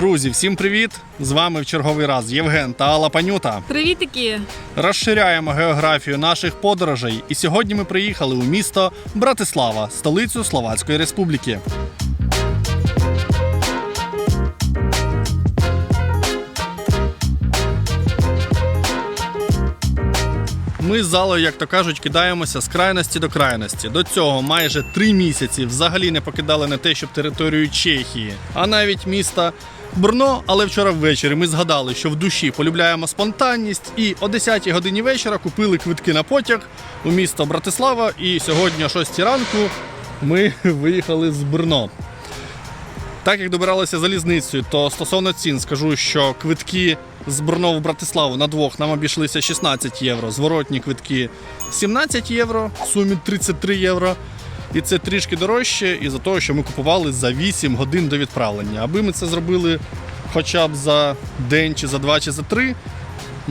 Друзі, всім привіт! З вами в черговий раз Євген та Алла Панюта. Привітики! Розширяємо географію наших подорожей. І сьогодні ми приїхали у місто Братислава, столицю Словацької Республіки. Ми з залою, як то кажуть, кидаємося з крайності до крайності. До цього майже три місяці взагалі не покидали не те, щоб територію Чехії, а навіть міста Брно. Але вчора ввечері ми згадали, що в душі полюбляємо спонтанність, і о 10-й годині вечора купили квитки на потяг у місто Братислава. І сьогодні о 6 ранку ми виїхали з Брно. Так як добиралися залізницею, то стосовно цін скажу, що квитки з Брно в Братиславу на двох нам обійшлися 16 євро, зворотні квитки 17 євро, в сумі 33 євро. І це трішки дорожче із-за того, що ми купували за 8 годин до відправлення. Аби ми це зробили хоча б за день, чи за два, чи за три,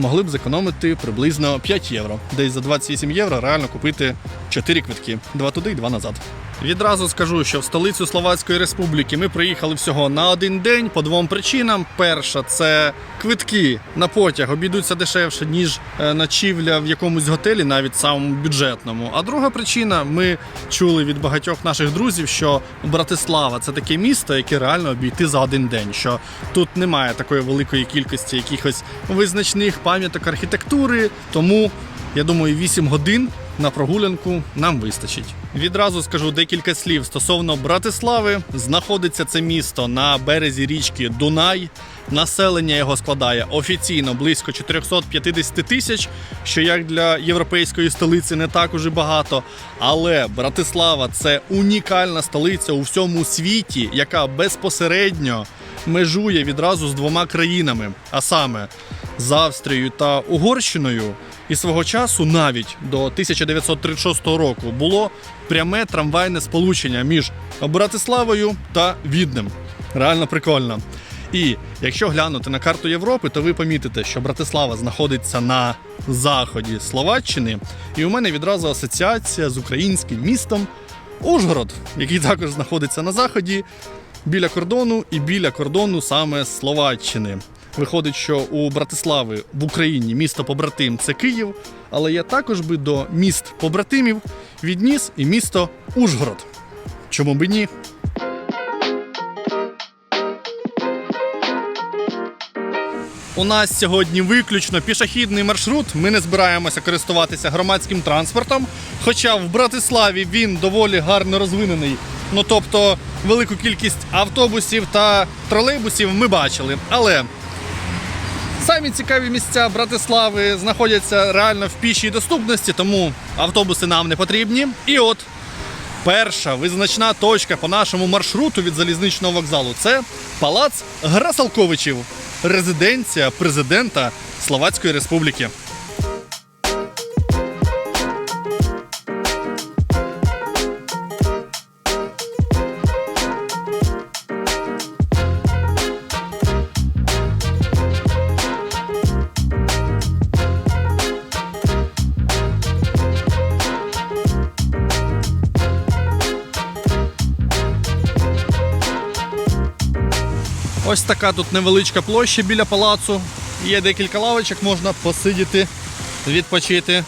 могли б зекономити приблизно 5 євро. Десь за 28 євро реально купити 4 квитки: два туди і два назад. Відразу скажу, що в столицю Словацької Республіки ми приїхали всього на один день по двом причинам. Перша це квитки на потяг обійдуться дешевше, ніж е, ночівля в якомусь готелі, навіть самому бюджетному. А друга причина, ми чули від багатьох наших друзів, що Братислава це таке місто, яке реально обійти за один день. Що тут немає такої великої кількості якихось визначних пам'яток архітектури. Тому я думаю, 8 годин на прогулянку нам вистачить. Відразу скажу декілька слів стосовно Братислави. Знаходиться це місто на березі річки Дунай. Населення його складає офіційно близько 450 тисяч, що як для європейської столиці не так уже багато. Але Братислава це унікальна столиця у всьому світі, яка безпосередньо межує відразу з двома країнами, а саме з Австрією та Угорщиною. І свого часу навіть до 1936 року було пряме трамвайне сполучення між Братиславою та Віднем. Реально прикольно. І якщо глянути на карту Європи, то ви помітите, що Братислава знаходиться на заході Словаччини, і у мене відразу асоціація з українським містом Ужгород, який також знаходиться на заході біля кордону і біля кордону саме Словаччини. Виходить, що у Братислави в Україні місто побратим це Київ, але я також би до міст побратимів відніс і місто Ужгород. Чому би ні? У нас сьогодні виключно пішохідний маршрут. Ми не збираємося користуватися громадським транспортом. Хоча в Братиславі він доволі гарно розвинений. Ну тобто велику кількість автобусів та тролейбусів ми бачили. Але самі цікаві місця Братислави знаходяться реально в пішій доступності, тому автобуси нам не потрібні. І от перша визначна точка по нашому маршруту від залізничного вокзалу це палац Грасалковичів, резиденція президента Словацької Республіки. Така тут невеличка площа біля палацу. Є декілька лавочок, можна посидіти, відпочити.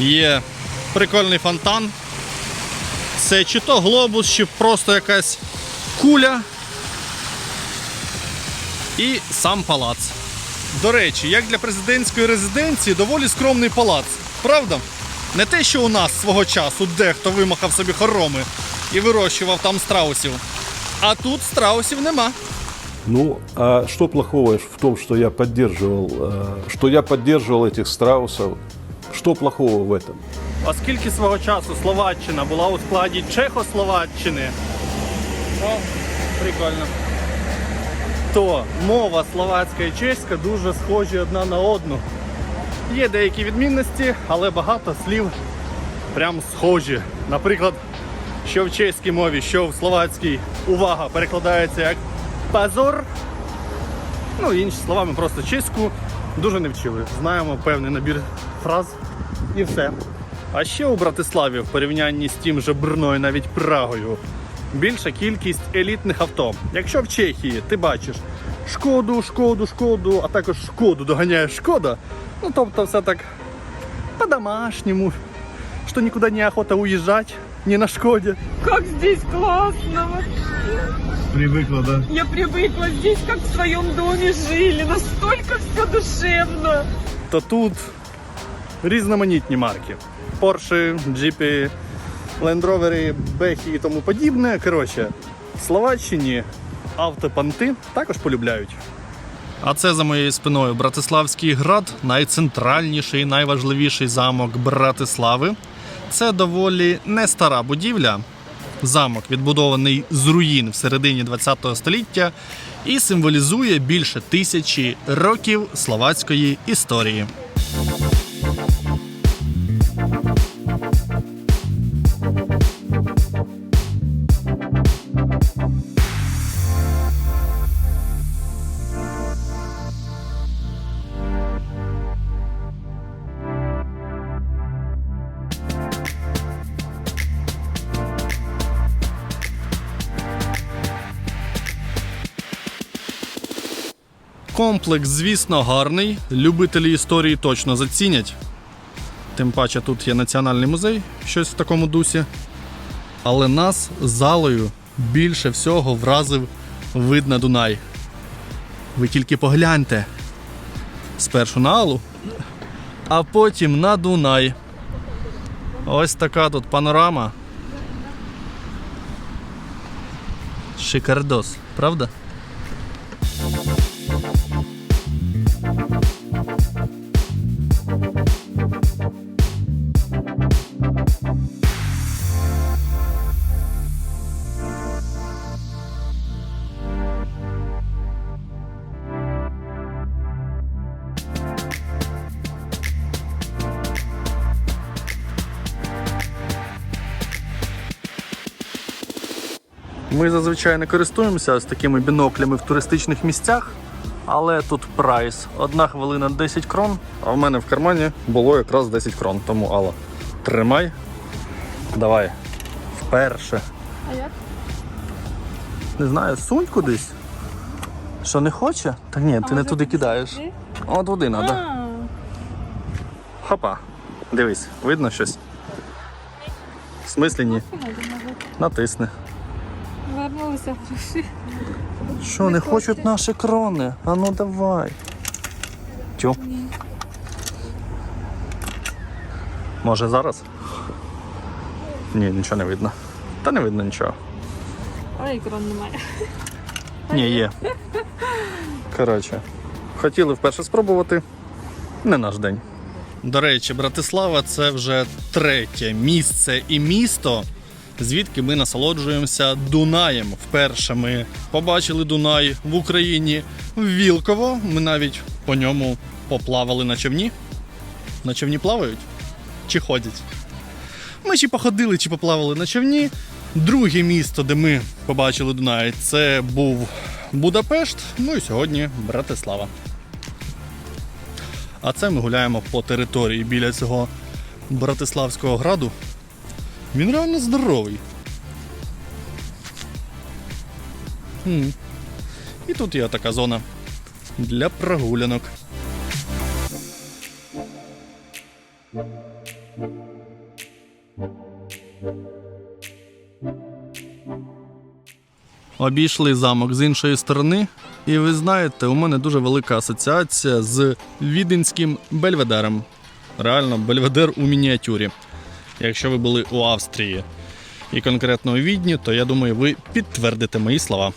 Є прикольний фонтан. Це чи то глобус, чи просто якась куля. І сам палац. До речі, як для президентської резиденції, доволі скромний палац. Правда? Не те, що у нас свого часу дехто вимахав собі хороми і вирощував там страусів. А тут страусів нема. Ну, а что плохого в том, что я поддерживал, э, что я поддерживал этих страусов? Что плохого в этом? Оскільки свого часу Словаччина була у складі Чехословаччини, о, прикольно. То мова словацька і чеська дуже схожі одна на одну. Є деякі відмінності, але багато слів прям схожі. Наприклад, що в чеській мові, що в словацькій увага перекладається як позор. Ну, інші слова ми просто чеську дуже не вчили. Знаємо певний набір фраз і все. А ще у Братиславі в порівнянні з тим же Брно і навіть Прагою більша кількість елітних авто. Якщо в Чехії ти бачиш шкоду, шкоду, шкоду, а також шкоду доганяє шкода, ну тобто все так по-домашнему, что никуда не охота уезжать, не на шкоде. Как здесь классно! Привыкла, да? Я привыкла здесь, как в своем доме жили. Настолько все душевно. То тут різноманітні марки. Jeep, Land Rover, Бехи і тому подібне. Коротше, в Словаччині автопанти також полюбляють. А це за моєю спиною Братиславський град, найцентральніший, найважливіший замок Братислави. Це доволі не стара будівля. Замок відбудований з руїн в середині ХХ століття і символізує більше тисячі років словацької історії. Комплекс, звісно, гарний. Любителі історії точно зацінять. Тим паче тут є національний музей, щось в такому дусі. Але нас залою більше всього вразив вид на Дунай. Ви тільки погляньте. Спершу на Алу, а потім на Дунай. Ось така тут панорама. Шикардос, правда? Ми зазвичай не користуємося ось такими біноклями в туристичних місцях, але тут прайс. Одна хвилина 10 крон, а в мене в кармані було якраз 10 крон. Тому Алла, тримай. Давай. Вперше. А як? Не знаю, сунь кудись. Що не хоче? Та ні, ти не туди кидаєш. От туди треба. Хопа. Дивись, видно щось? В смислі ні. Натисни. Вернулися гроші. Що, не хочуть наші крони? А ну давай. Тю. Може зараз? Ні, нічого не видно. Та не видно нічого. Ой, крон немає. Ні, є. Коротше, хотіли вперше спробувати. Не наш день. До речі, Братислава це вже третє місце і місто, звідки ми насолоджуємося Дунаєм. Вперше ми побачили Дунай в Україні в Вілково. Ми навіть по ньому поплавали на човні. На човні плавають чи ходять? Ми чи походили, чи поплавали на човні. Друге місто, де ми побачили Дунай, це був Будапешт. Ну і сьогодні Братислава. А це ми гуляємо по території біля цього Братиславського граду. Він реально здоровий. М. І тут є така зона для прогулянок. Обійшли замок з іншої сторони, і ви знаєте, у мене дуже велика асоціація з віденським бельведером. Реально, бельведер у мініатюрі. Якщо ви були у Австрії і конкретно у Відні, то я думаю, ви підтвердите мої слова.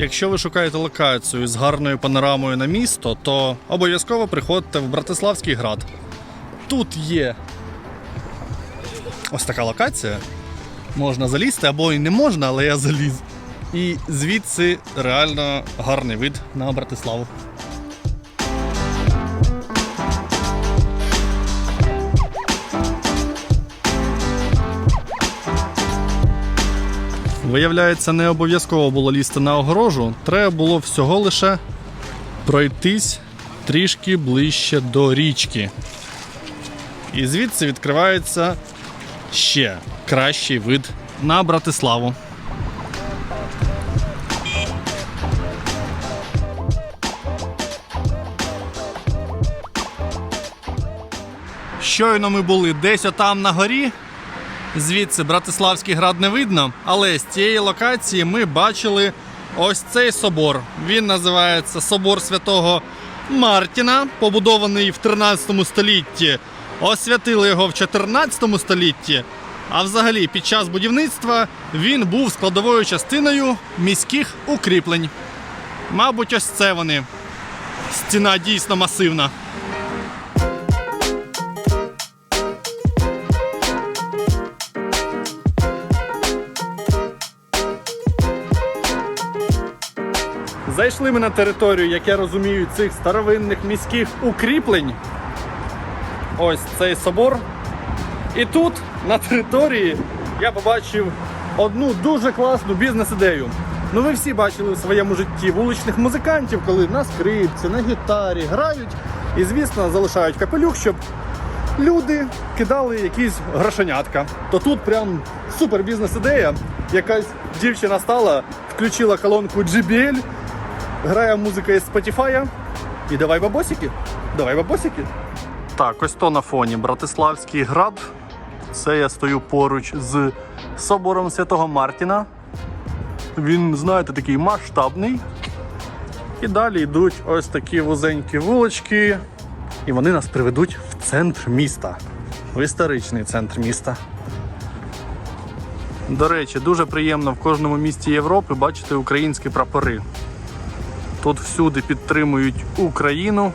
Якщо ви шукаєте локацію з гарною панорамою на місто, то обов'язково приходьте в Братиславський град. Тут є ось така локація. Можна залізти або і не можна, але я заліз. І звідси реально гарний вид на Братиславу. Виявляється, не обов'язково було лізти на огорожу, треба було всього лише пройтись трішки ближче до річки. І звідси відкривається ще кращий вид на Братиславу. Щойно ми були десь отам на горі. Звідси Братиславський град не видно, але з цієї локації ми бачили ось цей собор. Він називається Собор Святого Мартіна, побудований в 13 столітті. Освятили його в 14 столітті. А взагалі, під час будівництва він був складовою частиною міських укріплень. Мабуть, ось це вони. Стіна дійсно масивна. Зайшли ми на територію, як я розумію, цих старовинних міських укріплень. Ось цей собор. І тут, на території, я побачив одну дуже класну бізнес-ідею. Ну, ви всі бачили в своєму житті вуличних музикантів, коли на скрипці, на гітарі грають і, звісно, залишають капелюх, щоб люди кидали якісь грошенятка. То тут прям супер бізнес-ідея. Якась дівчина стала, включила колонку JBL, грає музика із Spotify. І давай бабосики. Давай бабосики. Так, ось то на фоні Братиславський град. Це я стою поруч з собором Святого Мартіна. Він, знаєте, такий масштабний. І далі йдуть ось такі вузенькі вулички. І вони нас приведуть в центр міста. В історичний центр міста. До речі, дуже приємно в кожному місті Європи бачити українські прапори. Тут всюди підтримують Україну.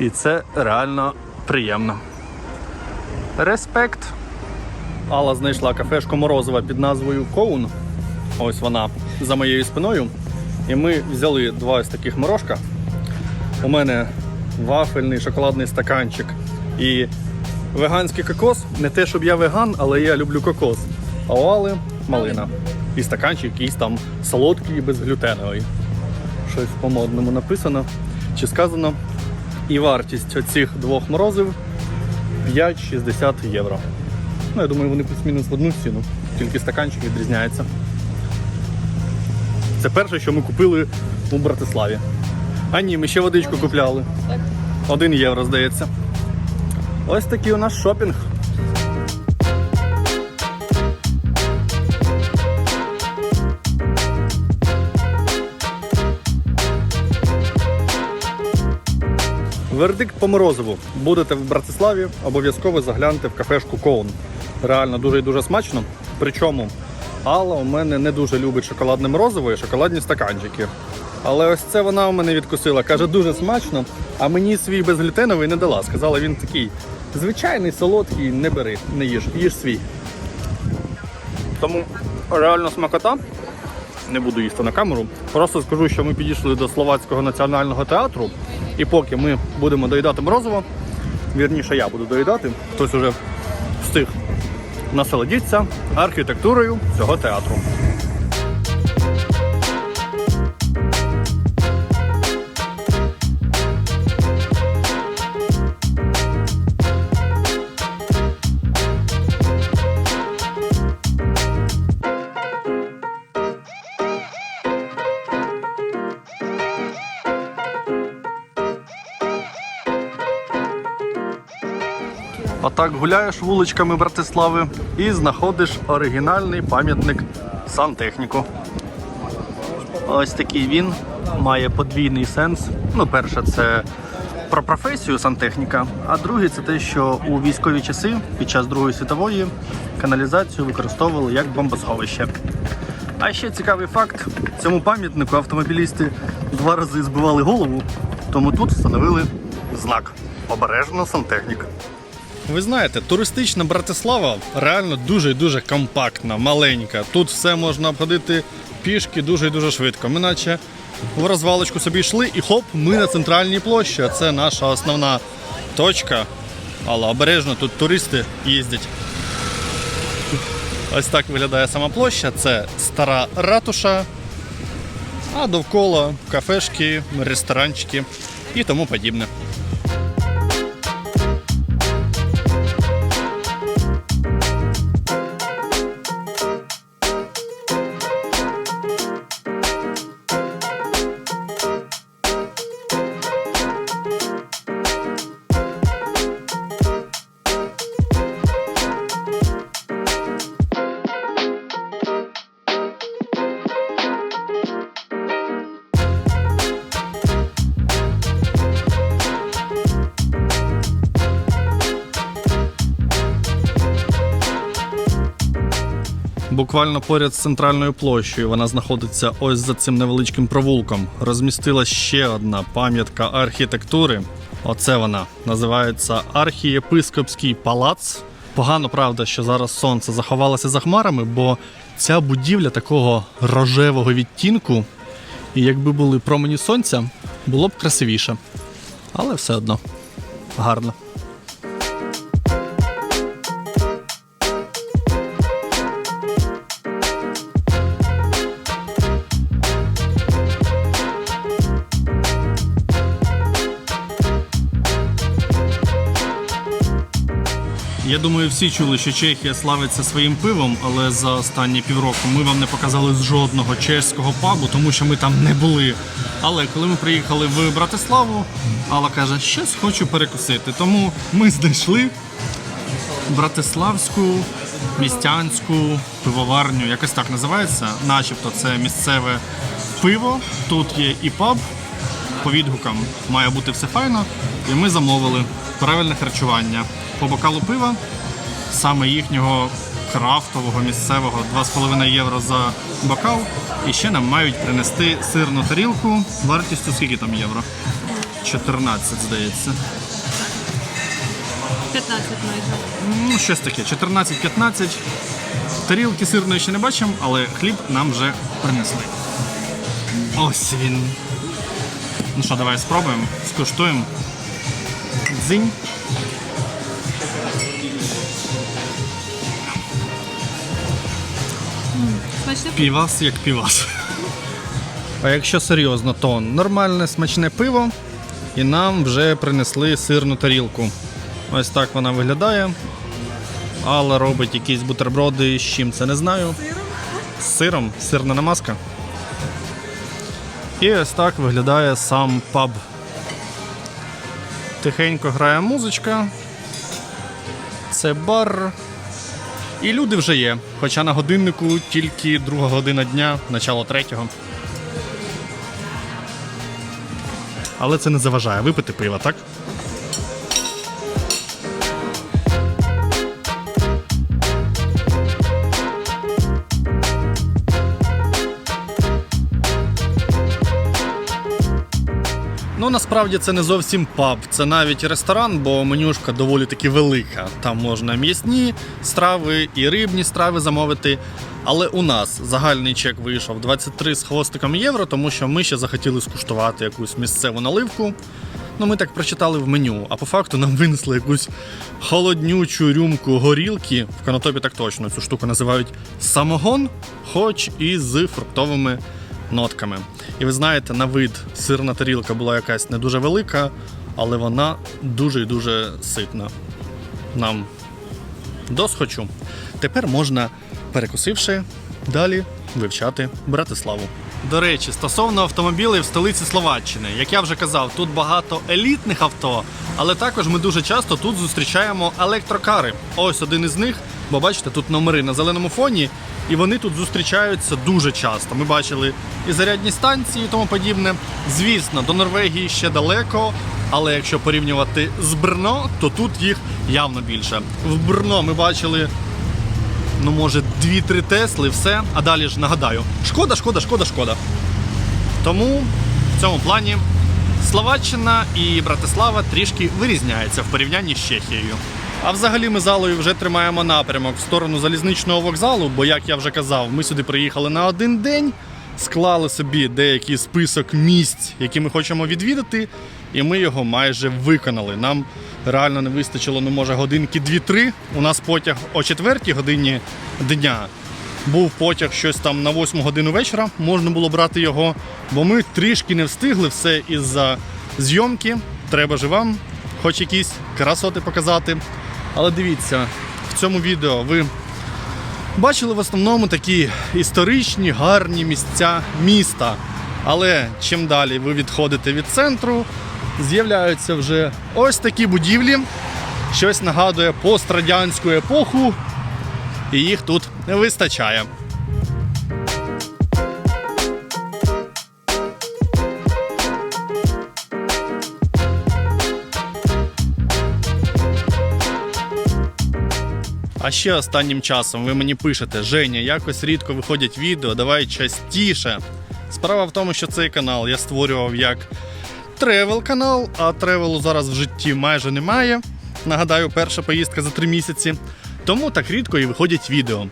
І це реально приємно. Респект. Алла знайшла кафешку Морозова під назвою Коун. Ось вона за моєю спиною. І ми взяли два ось таких морожка. У мене вафельний шоколадний стаканчик і веганський кокос. Не те, щоб я веган, але я люблю кокос. А у Алли малина. І стаканчик якийсь там солодкий і безглютеновий. Щось по-модному написано чи сказано. І вартість оцих двох морозив 5,60 євро. Ну, я думаю, вони плюс-мінус в одну ціну, тільки стаканчик відрізняється. Це перше, що ми купили у Братиславі. А ні, ми ще водичку купляли. Один євро, здається. Ось такий у нас шопінг. Вердикт по морозиву. Будете в Братиславі, обов'язково загляньте в кафешку Коун. Реально дуже і дуже смачно. Причому Алла у мене не дуже любить шоколадне морозиво і шоколадні стаканчики. Але ось це вона у мене відкусила. Каже, дуже смачно, а мені свій безглютеновий не дала. Сказала, він такий звичайний, солодкий, не бери, не їж, їж свій. Тому реально смакота. Не буду їсти на камеру. Просто скажу, що ми підійшли до Словацького національного театру, і поки ми будемо доїдати морозиво, вірніше я буду доїдати, хтось уже встиг насолодитися архітектурою цього театру. Отак гуляєш вуличками Братислави і знаходиш оригінальний пам'ятник сантехніку. Ось такий він має подвійний сенс. Ну, перше, це про професію сантехніка, а другий це те, що у військові часи під час Другої світової каналізацію використовували як бомбосховище. А ще цікавий факт: цьому пам'ятнику автомобілісти два рази збивали голову, тому тут встановили знак Обережно сантехніка. Ви знаєте, туристична Братислава реально дуже і дуже компактна, маленька. Тут все можна обходити пішки дуже і дуже швидко. Ми наче в розвалочку собі йшли і хоп, ми на центральній площі. Це наша основна точка. Але обережно тут туристи їздять. Ось так виглядає сама площа. Це стара ратуша, а довкола кафешки, ресторанчики і тому подібне. Буквально поряд з центральною площею вона знаходиться ось за цим невеличким провулком. Розмістила ще одна пам'ятка архітектури. Оце вона називається Архієпископський палац. Погано, правда, що зараз сонце заховалося за хмарами, бо ця будівля такого рожевого відтінку, і якби були промені сонця, було б красивіше. Але все одно гарно. Я думаю, всі чули, що Чехія славиться своїм пивом, але за останні півроку ми вам не показали жодного чеського пабу, тому що ми там не були. Але коли ми приїхали в Братиславу, Алла каже, щось хочу перекусити. Тому ми знайшли братиславську містянську пивоварню, якось так називається. Начебто це місцеве пиво. Тут є і паб. По відгукам має бути все файно. І ми замовили правильне харчування. По бокалу пива, саме їхнього крафтового місцевого 2,5 євро за бокал. І ще нам мають принести сирну тарілку вартістю скільки там євро? 14, здається. 15 майже. Ну, щось таке, 14-15. Тарілки сирної ще не бачимо, але хліб нам вже принесли. Ось він. Ну що, давай спробуємо, скуштуємо. Дзинь. Смачне Півас як півас. А якщо серйозно, то нормальне смачне пиво, і нам вже принесли сирну тарілку. Ось так вона виглядає. Алла робить якісь бутерброди з чим це не знаю. З сиром, сирна намазка. І ось так виглядає сам паб. Тихенько грає музичка. Це бар. І люди вже є. Хоча на годиннику тільки друга година дня, начало третього. Але це не заважає випити пива, так? Насправді це не зовсім паб, це навіть ресторан, бо менюшка доволі таки велика. Там можна м'ясні страви і рибні страви замовити. Але у нас загальний чек вийшов 23 з хвостиком євро, тому що ми ще захотіли скуштувати якусь місцеву наливку. Ну, ми так прочитали в меню, а по факту нам винесли якусь холоднючу рюмку горілки. В канатопі так точно цю штуку називають самогон, хоч і з фруктовими нотками. І ви знаєте, на вид сирна тарілка була якась не дуже велика, але вона дуже і дуже ситна. Нам досхочу. Тепер можна, перекусивши, далі вивчати Братиславу. До речі, стосовно автомобілів в столиці Словаччини, як я вже казав, тут багато елітних авто, але також ми дуже часто тут зустрічаємо електрокари. Ось один із них, бо бачите, тут номери на зеленому фоні, і вони тут зустрічаються дуже часто. Ми бачили і зарядні станції, і тому подібне. Звісно, до Норвегії ще далеко, але якщо порівнювати з Брно, то тут їх явно більше. В Брно ми бачили ну може 2-3 Тесли, все. А далі ж нагадаю, шкода, шкода, шкода, шкода. Тому в цьому плані Словаччина і Братислава трішки вирізняються в порівнянні з Чехією. А взагалі ми залою вже тримаємо напрямок в сторону залізничного вокзалу, бо, як я вже казав, ми сюди приїхали на один день, склали собі деякий список місць, які ми хочемо відвідати. і ми його майже виконали. Нам реально не вистачило, ну може, годинки 2-3. У нас потяг о 4 годині дня. Був потяг щось там на 8 годину вечора, можна було брати його, бо ми трішки не встигли все із-за зйомки. Треба же вам хоч якісь красоти показати. Але дивіться, в цьому відео ви бачили в основному такі історичні гарні місця міста. Але чим далі ви відходите від центру, з'являються вже ось такі будівлі. Щось нагадує пострадянську епоху, і їх тут не вистачає. А ще останнім часом ви мені пишете, Женя, якось рідко виходять відео, давай частіше. Справа в тому, що цей канал я створював як тревел канал, а тревелу зараз в житті майже немає. Нагадаю, перша поїздка за три місяці. Тому так рідко і виходять відео.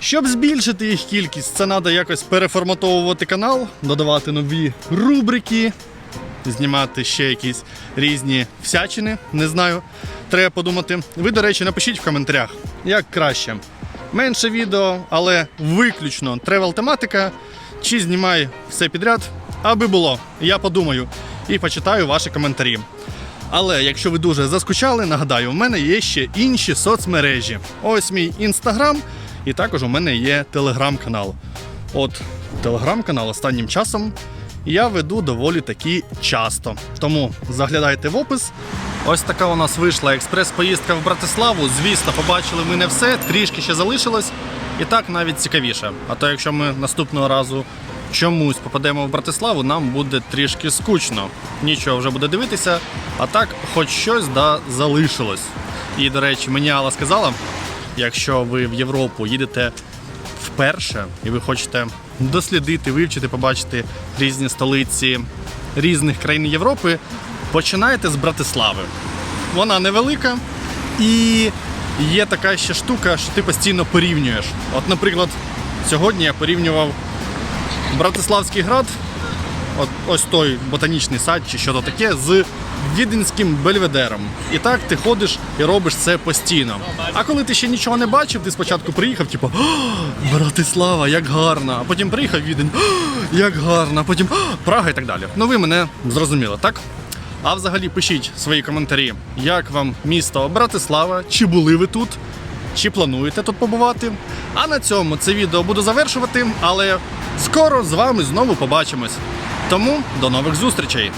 Щоб збільшити їх кількість, це треба якось переформатовувати канал, додавати нові рубрики, знімати ще якісь різні всячини. Не знаю. Треба подумати. Ви, до речі, напишіть в коментарях, як краще. Менше відео, але виключно тревел тематика. Чи знімай все підряд, аби було. Я подумаю і почитаю ваші коментарі. Але якщо ви дуже заскучали, нагадаю, у мене є ще інші соцмережі. Ось мій інстаграм, і також у мене є телеграм-канал. От телеграм-канал останнім часом я веду доволі таки часто. Тому заглядайте в опис. Ось така у нас вийшла експрес-поїздка в Братиславу. Звісно, побачили ми не все, трішки ще залишилось. І так навіть цікавіше. А то якщо ми наступного разу чомусь попадемо в Братиславу, нам буде трішки скучно. Нічого вже буде дивитися, а так, хоч щось да залишилось. І, до речі, мені Алла сказала, якщо ви в Європу їдете вперше і ви хочете дослідити, вивчити, побачити різні столиці різних країн Європи, починайте з Братислави. Вона невелика і є така ще штука, що ти постійно порівнюєш. От, наприклад, сьогодні я порівнював Братиславський град, ось той ботанічний сад чи що то таке, з Віденським бельведером. І так ти ходиш і робиш це постійно. А коли ти ще нічого не бачив, ти спочатку приїхав, типу, Братислава, як гарно. А потім приїхав Відень, як гарно, а потім Прага і так далі. Ну ви мене зрозуміли, так? А взагалі пишіть свої коментарі, як вам місто Братислава, чи були ви тут, чи плануєте тут побувати. А на цьому це відео буду завершувати, але скоро з вами знову побачимось. Тому до нових зустрічей!